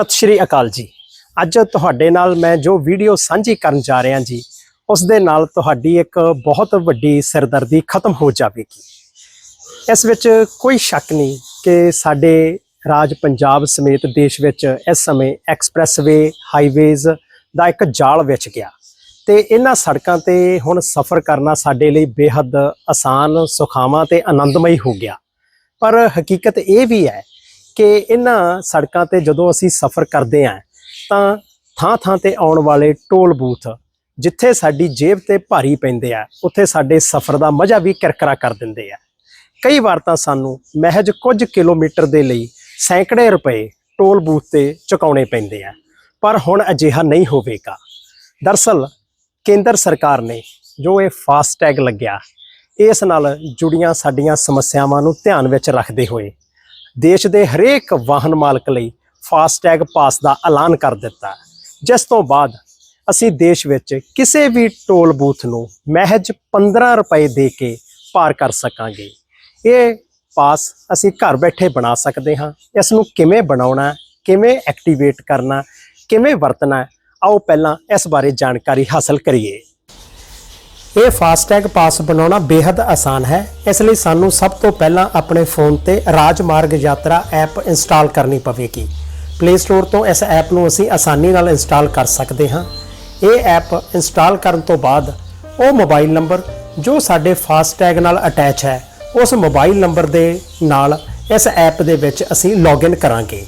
ਸਤਿ ਸ਼੍ਰੀ ਅਕਾਲ ਜੀ। ਅੱਜ ਤੁਹਾਡੇ ਨਾਲ ਮੈਂ ਜੋ ਵੀਡੀਓ ਸਾਂਝੀ ਕਰਨ ਜਾ ਰਿਹਾ ਜੀ, ਉਸ ਦੇ ਨਾਲ ਤੁਹਾਡੀ ਇੱਕ ਬਹੁਤ ਵੱਡੀ ਸਿਰਦਰਦੀ ਖਤਮ ਹੋ ਜਾਵੇਗੀ। ਇਸ ਵਿੱਚ ਕੋਈ ਸ਼ੱਕ ਨਹੀਂ ਕਿ ਸਾਡੇ ਰਾਜ ਪੰਜਾਬ ਸਮੇਤ ਦੇਸ਼ ਵਿੱਚ ਇਸ ਸਮੇਂ ਐਕਸਪ੍ਰੈਸਵੇ, ਹਾਈਵੇਜ਼ ਦਾ ਇੱਕ ਜਾਲ ਵਿੱਚ ਗਿਆ ਤੇ ਇਹਨਾਂ ਸੜਕਾਂ ਤੇ ਹੁਣ ਸਫ਼ਰ ਕਰਨਾ ਸਾਡੇ ਲਈ ਬੇਹੱਦ ਆਸਾਨ, ਸੁਖਾਵਾਂ ਤੇ ਆਨੰਦਮਈ ਹੋ ਗਿਆ। ਪਰ ਹਕੀਕਤ ਇਹ ਵੀ ਹੈ ਕਿ ਇਹਨਾਂ ਸੜਕਾਂ ਤੇ ਜਦੋਂ ਅਸੀਂ ਸਫ਼ਰ ਕਰਦੇ ਆਂ ਤਾਂ ਥਾਂ ਥਾਂ ਤੇ ਆਉਣ ਵਾਲੇ ਟੋਲ ਬੂਥ, ਜਿੱਥੇ ਸਾਡੀ ਜੇਬ ਤੇ ਭਾਰੀ ਪੈਂਦੇ ਆ, ਉੱਥੇ ਸਾਡੇ ਸਫ਼ਰ ਦਾ ਮਜ਼ਾ ਵੀ ਕਿਰਕਰਾ ਕਰ ਦਿੰਦੇ ਆ। ਕਈ ਵਾਰ ਤਾਂ ਸਾਨੂੰ ਮਹਿਜ ਕੁਝ ਕਿਲੋਮੀਟਰ ਦੇ ਲਈ ਸੈਂਕੜੇ ਰੁਪਏ ਟੋਲ ਬੂਥ ਤੇ ਚੁਕਾਉਣੇ ਪੈਂਦੇ ਆ, ਪਰ ਹੁਣ ਅਜਿਹਾ ਨਹੀਂ ਹੋਵੇਗਾ। ਦਰਸਲ, ਕੇਂਦਰ ਸਰਕਾਰ ਨੇ ਜੋ ਇਹ ਫਾਸਟੈਗ ਲੱਗਿਆ, ਇਸ ਨਾਲ ਜੁੜੀਆਂ ਸਾਡੀਆਂ ਸਮੱਸਿਆਵਾਂ ਨੂੰ ਧਿਆਨ ਵਿੱਚ ਰੱਖਦੇ ਹੋਏ ਦੇਸ਼ ਦੇ ਹਰੇਕ ਵਾਹਨ ਮਾਲਕ ਲਈ ਫਾਸਟੈਗ ਪਾਸ ਦਾ ਐਲਾਨ ਕਰ ਦਿੱਤਾ ਜਿਸ ਤੋਂ ਬਾਅਦ ਅਸੀਂ ਦੇਸ਼ ਵਿੱਚ ਕਿਸੇ ਵੀ ਟੋਲ ਬੂਥ ਨੂੰ ਮਹਿਜ 15 ਰੁਪਏ ਦੇ ਕੇ ਪਾਰ ਕਰ ਸਕਾਂਗੇ। ਇਹ ਪਾਸ ਅਸੀਂ ਘਰ ਬੈਠੇ ਬਣਾ ਸਕਦੇ ਹਾਂ। ਇਸ ਨੂੰ ਕਿਵੇਂ ਬਣਾਉਣਾ ਕਿਵੇਂ ਐਕਟੀਵੇਟ ਕਰਨਾ ਕਿਵੇਂ ਵਰਤਣਾ ਆਓ ਪਹਿਲਾਂ ਇਸ ਬਾਰੇ ਜਾਣਕਾਰੀ ਹਾਸਲ ਕਰੀਏ। ਇਹ ਫਾਸਟੈਗ ਪਾਸ ਬਣਾਉਣਾ ਬੇहद ਆਸਾਨ ਹੈ। ਇਸ ਲਈ ਸਾਨੂੰ ਸਭ ਤੋਂ ਪਹਿਲਾਂ ਆਪਣੇ ਫੋਨ ਤੇ ਰਾਜਮਾਰਗ ਯਾਤਰਾ ਐਪ ਇੰਸਟਾਲ ਕਰਨੀ ਪਵੇਗੀ। ਪਲੇ ਸਟੋਰ ਤੋਂ ਇਸ ਐਪ ਨੂੰ ਅਸੀਂ ਆਸਾਨੀ ਨਾਲ ਇੰਸਟਾਲ ਕਰ ਸਕਦੇ ਹਾਂ। ਇਹ ਐਪ ਇੰਸਟਾਲ ਕਰਨ ਤੋਂ ਬਾਅਦ ਉਹ ਮੋਬਾਈਲ ਨੰਬਰ ਜੋ ਸਾਡੇ ਫਾਸਟੈਗ ਨਾਲ ਅਟੈਚ ਹੈ, ਉਸ ਮੋਬਾਈਲ ਨੰਬਰ ਦੇ ਨਾਲ ਇਸ ਐਪ ਦੇ ਵਿੱਚ ਅਸੀਂ ਲੌਗਇਨ ਕਰਾਂਗੇ।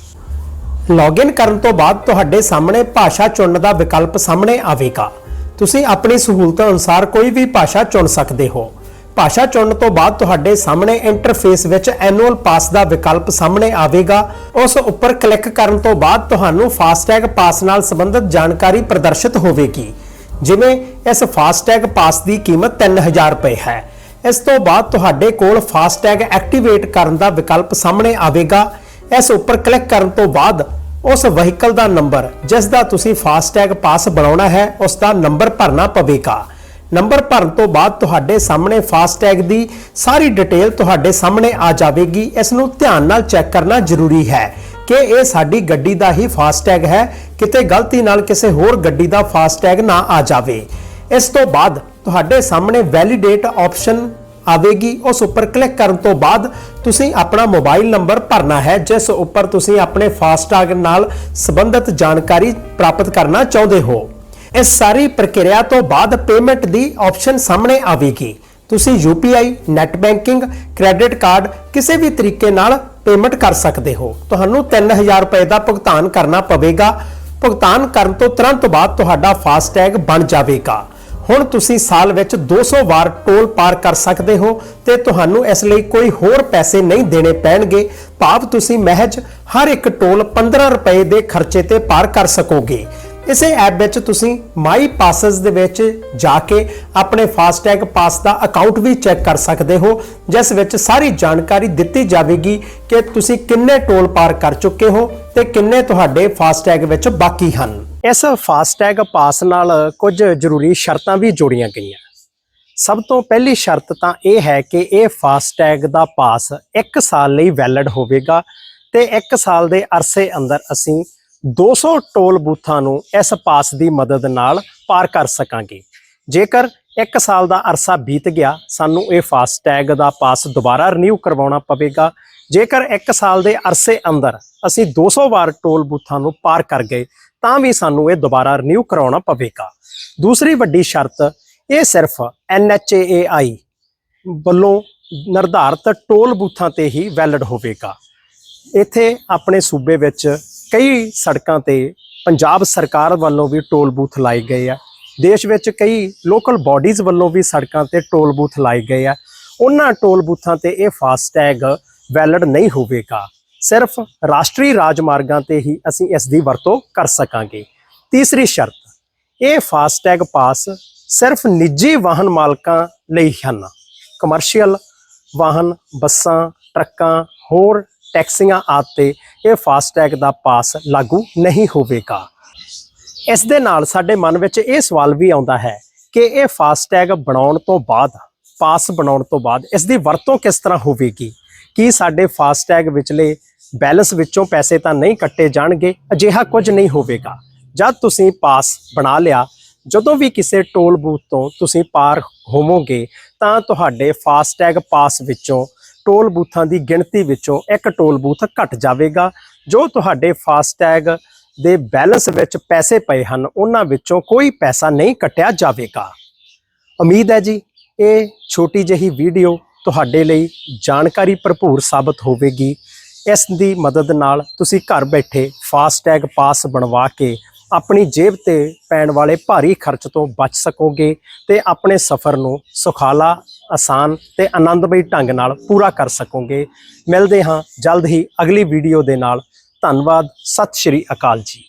ਲੌਗਇਨ ਕਰਨ ਤੋਂ ਬਾਅਦ ਤੁਹਾਡੇ ਸਾਹਮਣੇ ਭਾਸ਼ਾ ਚੁਣਨ ਦਾ ਵਿਕਲਪ ਸਾਹਮਣੇ ਆਵੇਗਾ। ਤੁਸੀਂ ਆਪਣੀ ਸਹੂਲਤ ਅਨੁਸਾਰ ਕੋਈ ਵੀ ਭਾਸ਼ਾ ਚੁਣ ਸਕਦੇ ਹੋ। ਭਾਸ਼ਾ ਚੁਣਨ ਤੋਂ ਬਾਅਦ ਤੁਹਾਡੇ ਸਾਹਮਣੇ ਇੰਟਰਫੇਸ ਵਿੱਚ ਐਨੂਅਲ ਪਾਸ ਦਾ ਵਿਕਲਪ ਸਾਹਮਣੇ ਆਵੇਗਾ। ਉਸ ਉੱਪਰ ਕਲਿੱਕ ਕਰਨ ਤੋਂ ਬਾਅਦ ਤੁਹਾਨੂੰ ਫਾਸਟੈਗ ਪਾਸ ਨਾਲ ਸੰਬੰਧਿਤ ਜਾਣਕਾਰੀ ਪ੍ਰਦਰਸ਼ਿਤ ਹੋਵੇਗੀ। ਜਿਵੇਂ, ਇਸ ਫਾਸਟੈਗ ਪਾਸ ਦੀ ਕੀਮਤ 3000 ਰੁਪਏ ਹੈ। ਇਸ ਤੋਂ ਬਾਅਦ ਤੁਹਾਡੇ ਕੋਲ ਫਾਸਟੈਗ ਐਕਟੀਵੇਟ ਕਰਨ ਦਾ ਵਿਕਲਪ ਸਾਹਮਣੇ ਆਵੇਗਾ। ਇਸ ਉੱਪਰ ਕਲਿੱਕ ਕਰਨ ਤੋਂ ਬਾਅਦ ਉਸ ਵਹੀਕਲ ਦਾ ਨੰਬਰ, ਜਿਸ ਦਾ ਤੁਸੀਂ ਫਾਸਟੈਗ ਪਾਸ ਬਣਾਉਣਾ ਹੈ, ਉਸ ਦਾ ਨੰਬਰ ਭਰਨਾ ਪਵੇਗਾ। ਨੰਬਰ ਭਰਨ ਤੋਂ ਬਾਅਦ ਤੁਹਾਡੇ ਸਾਹਮਣੇ ਫਾਸਟੈਗ ਦੀ ਸਾਰੀ ਡਿਟੇਲ ਤੁਹਾਡੇ ਸਾਹਮਣੇ ਆ ਜਾਵੇਗੀ। ਇਸ ਨੂੰ ਧਿਆਨ ਨਾਲ ਚੈੱਕ ਕਰਨਾ ਜ਼ਰੂਰੀ ਹੈ ਕਿ ਇਹ ਸਾਡੀ ਗੱਡੀ ਦਾ ਹੀ ਫਾਸਟੈਗ ਹੈ। ਕਿਤੇ ਗਲਤੀ ਨਾਲ ਕਿਸੇ ਹੋਰ ਗੱਡੀ ਦਾ ਫਾਸਟੈਗ ਨਾ ਆ ਜਾਵੇ। ਇਸ ਤੋਂ ਬਾਅਦ ਤੁਹਾਡੇ ਸਾਹਮਣੇ ਵੈਲੀਡੇਟ ਆਪਸ਼ਨ ਆਵੇਗੀ, ਉਸ ਉੱਪਰ ਕਲਿੱਕ ਕਰਨ ਤੋਂ ਬਾਅਦ ਤੁਸੀਂ ਆਪਣਾ ਮੋਬਾਈਲ ਨੰਬਰ ਭਰਨਾ ਹੈ, ਜਿਸ ਉੱਪਰ ਤੁਸੀਂ ਆਪਣੇ ਫਾਸਟੈਗ ਨਾਲ ਸੰਬੰਧਿਤ ਜਾਣਕਾਰੀ ਪ੍ਰਾਪਤ ਕਰਨਾ ਚਾਹੁੰਦੇ ਹੋ। ਇਸ ਸਾਰੀ ਪ੍ਰਕਿਰਿਆ ਤੋਂ ਬਾਅਦ ਪੇਮੈਂਟ ਦੀ ਆਪਸ਼ਨ ਸਾਹਮਣੇ ਆਵੇਗੀ। ਤੁਸੀਂ UPI net banking credit card ਕਿਸੇ ਵੀ ਤਰੀਕੇ ਨਾਲ ਪੇਮੈਂਟ ਕਰ ਸਕਦੇ ਹੋ। ਤੁਹਾਨੂੰ 3000 ਰੁਪਏ ਦਾ ਭੁਗਤਾਨ ਕਰਨਾ ਪਵੇਗਾ। ਭੁਗਤਾਨ ਕਰਨ ਤੋਂ ਤੁਰੰਤ ਬਾਅਦ ਤੁਹਾਡਾ ਫਾਸਟੈਗ ਬਣ ਜਾਵੇਗਾ। ਹੁਣ ਤੁਸੀਂ ਸਾਲ ਵਿੱਚ 200 ਵਾਰ ਟੋਲ ਪਾਰ ਕਰ ਸਕਦੇ ਹੋ ਤੇ ਤੁਹਾਨੂੰ ਇਸ ਲਈ ਕੋਈ ਹੋਰ ਪੈਸੇ ਨਹੀਂ ਦੇਣੇ ਪੈਣਗੇ। ਭਾਵ ਤੁਸੀਂ ਮਹਿਜ ਹਰ ਇੱਕ ਟੋਲ 15 ਰੁਪਏ ਦੇ ਖਰਚੇ ਤੇ ਪਾਰ ਕਰ ਸਕੋਗੇ। ਇਸੇ ਐਪ ਵਿੱਚ ਤੁਸੀਂ ਮਾਈ ਪਾਸਸ ਦੇ ਵਿੱਚ ਜਾ ਕੇ ਆਪਣੇ ਫਾਸਟੈਗ ਪਾਸ ਦਾ ਅਕਾਊਂਟ ਵੀ ਚੈੱਕ ਕਰ ਸਕਦੇ ਹੋ, ਜਿਸ ਵਿੱਚ ਸਾਰੀ ਜਾਣਕਾਰੀ ਦਿੱਤੀ ਜਾਵੇਗੀ ਕਿ ਤੁਸੀਂ ਕਿੰਨੇ ਟੋਲ ਪਾਰ ਕਰ ਚੁੱਕੇ ਹੋ ਤੇ ਕਿੰਨੇ ਤੁਹਾਡੇ ਫਾਸਟੈਗ ਵਿੱਚ ਬਾਕੀ ਹਨ। ਇਸ ਫਾਸਟੈਗ ਪਾਸ ਨਾਲ ਕੁਝ ਜ਼ਰੂਰੀ ਸ਼ਰਤਾਂ ਵੀ ਜੋੜੀਆਂ ਗਈਆਂ। ਸਭ ਤੋਂ ਪਹਿਲੀ ਸ਼ਰਤ ਤਾਂ ਇਹ ਹੈ ਕਿ ਇਹ ਫਾਸਟੈਗ ਦਾ ਪਾਸ 1 ਸਾਲ ਲਈ ਵੈਲਿਡ ਹੋਵੇਗਾ ਤੇ 1 ਸਾਲ ਦੇ ਅਰਸੇ ਅੰਦਰ ਅਸੀਂ 200 ਟੋਲ ਬੂਥਾਂ ਨੂੰ ਇਸ ਪਾਸ ਦੀ ਮਦਦ ਨਾਲ ਪਾਰ ਕਰ ਸਕਾਂਗੇ। ਜੇਕਰ 1 ਸਾਲ ਦਾ ਅਰਸਾ ਬੀਤ ਗਿਆ, ਸਾਨੂੰ ਇਹ ਫਾਸਟੈਗ ਦਾ ਪਾਸ ਦੁਬਾਰਾ ਰੀਨਿਊ ਕਰਵਾਉਣਾ ਪਵੇਗਾ। ਜੇਕਰ 1 ਸਾਲ ਦੇ ਅਰਸੇ ਅੰਦਰ ਅਸੀਂ 200 ਵਾਰ ਟੋਲ ਬੂਥਾਂ ਨੂੰ ਪਾਰ ਕਰ ਗਏ ਤਾਂ ਵੀ ਸਾਨੂੰ ਇਹ ਦੁਬਾਰਾ ਰੀਨਿਊ ਕਰਾਉਣਾ ਪਵੇਗਾ। ਦੂਸਰੀ ਵੱਡੀ ਸ਼ਰਤ, ਇਹ ਸਿਰਫ NHAI ਵੱਲੋਂ ਨਿਰਧਾਰਤ ਟੋਲ ਬੂਥਾਂ ਤੇ ਹੀ ਵੈਲਿਡ ਹੋਵੇਗਾ। ਇੱਥੇ ਆਪਣੇ ਸੂਬੇ ਵਿੱਚ ਕਈ ਸੜਕਾਂ ਤੇ ਪੰਜਾਬ ਸਰਕਾਰ ਵੱਲੋਂ ਵੀ ਟੋਲ ਬੂਥ ਲਾਏ ਗਏ ਆ। ਦੇਸ਼ ਵਿੱਚ ਕਈ ਲੋਕਲ ਬਾਡੀਜ਼ ਵੱਲੋਂ ਵੀ ਸੜਕਾਂ ਤੇ ਟੋਲ ਬੂਥ ਲਾਏ ਗਏ ਆ। ਉਹਨਾਂ ਟੋਲ ਬੂਥਾਂ ਤੇ ਇਹ ਫਾਸਟੈਗ ਵੈਲਿਡ ਨਹੀਂ ਹੋਵੇਗਾ। ਸਿਰਫ ਰਾਸ਼ਟਰੀ ਰਾਜਮਾਰਗਾਂ ਤੇ ਹੀ ਅਸੀਂ ਇਸ ਦੀ ਵਰਤੋਂ ਕਰ ਸਕਾਂਗੇ। ਤੀਸਰੀ ਸ਼ਰਤ, ਇਹ ਫਾਸਟੈਗ ਪਾਸ ਸਿਰਫ ਨਿੱਜੀ ਵਾਹਨ ਮਾਲਕਾਂ ਲਈ ਹਨ। ਕਮਰਸ਼ੀਅਲ ਵਾਹਨ, ਬੱਸਾਂ, ਟਰੱਕਾਂ, ਹੋਰ ਟੈਕਸੀਆਂ ਆਦਿ ਤੇ ਇਹ ਫਾਸਟੈਗ ਦਾ ਪਾਸ ਲਾਗੂ ਨਹੀਂ ਹੋਵੇਗਾ। ਇਸ ਦੇ ਨਾਲ ਸਾਡੇ ਮਨ ਵਿੱਚ ਇਹ ਸਵਾਲ ਵੀ ਆਉਂਦਾ ਹੈ ਕਿ ਇਹ ਫਾਸਟੈਗ ਬਣਾਉਣ ਤੋਂ ਬਾਅਦ, ਪਾਸ ਬਣਾਉਣ ਤੋਂ ਬਾਅਦ ਇਸ ਦੀ ਵਰਤੋਂ ਕਿਸ ਤਰ੍ਹਾਂ ਹੋਵੇਗੀ? ਕੀ ਸਾਡੇ ਫਾਸਟੈਗ ਵਿਚਲੇ ਬੈਲੈਂਸ ਵਿੱਚੋਂ ਪੈਸੇ ਤਾਂ ਨਹੀਂ ਕੱਟੇ ਜਾਣਗੇ, ਅਜਿਹਾ ਕੁਝ ਨਹੀਂ ਹੋਵੇਗਾ। ਜਦ ਤੁਸੀਂ ਪਾਸ ਬਣਾ ਲਿਆ, ਜਦੋਂ ਵੀ ਕਿਸੇ ਟੋਲ ਬੂਥ ਤੋਂ ਤੁਸੀਂ ਪਾਰ ਹੋਵੋਗੇ, ਤਾਂ ਤੁਹਾਡੇ ਫਾਸਟੈਗ ਪਾਸ ਵਿੱਚੋਂ, ਟੋਲ ਬੂਥਾਂ ਦੀ ਗਿਣਤੀ ਵਿੱਚੋਂ ਇੱਕ ਟੋਲ ਬੂਥ ਘਟ ਜਾਵੇਗਾ। ਜੋ ਤੁਹਾਡੇ ਫਾਸਟੈਗ ਦੇ ਬੈਲੈਂਸ ਵਿੱਚ ਪੈਸੇ ਪਏ ਹਨ, ਉਹਨਾਂ ਵਿੱਚੋਂ ਕੋਈ ਪੈਸਾ ਨਹੀਂ ਕੱਟਿਆ ਜਾਵੇਗਾ। ਉਮੀਦ ਹੈ ਜੀ, ਇਹ ਛੋਟੀ ਜਿਹੀ ਵੀਡੀਓ ਤੁਹਾਡੇ ਲਈ ਜਾਣਕਾਰੀ ਭਰਪੂਰ ਸਾਬਤ ਹੋਵੇਗੀ। ਇਸ ਦੀ ਮਦਦ ਨਾਲ ਤੁਸੀਂ ਘਰ ਬੈਠੇ ਫਾਸਟੈਗ ਪਾਸ ਬਣਵਾ ਕੇ ਆਪਣੀ ਜੇਬ ਤੇ ਪੈਣ ਵਾਲੇ ਭਾਰੀ ਖਰਚ ਤੋਂ ਬਚ ਸਕੋਗੇ ਤੇ ਆਪਣੇ ਸਫ਼ਰ ਨੂੰ ਸੁਖਾਲਾ, ਆਸਾਨ ਤੇ ਆਨੰਦਮਈ ਢੰਗ ਨਾਲ ਪੂਰਾ ਕਰ ਸਕੋਗੇ। ਮਿਲਦੇ ਹਾਂ ਜਲਦ ਹੀ ਅਗਲੀ ਵੀਡੀਓ ਦੇ ਨਾਲ। ਧੰਨਵਾਦ। ਸਤਿ ਸ਼੍ਰੀ ਅਕਾਲ ਜੀ।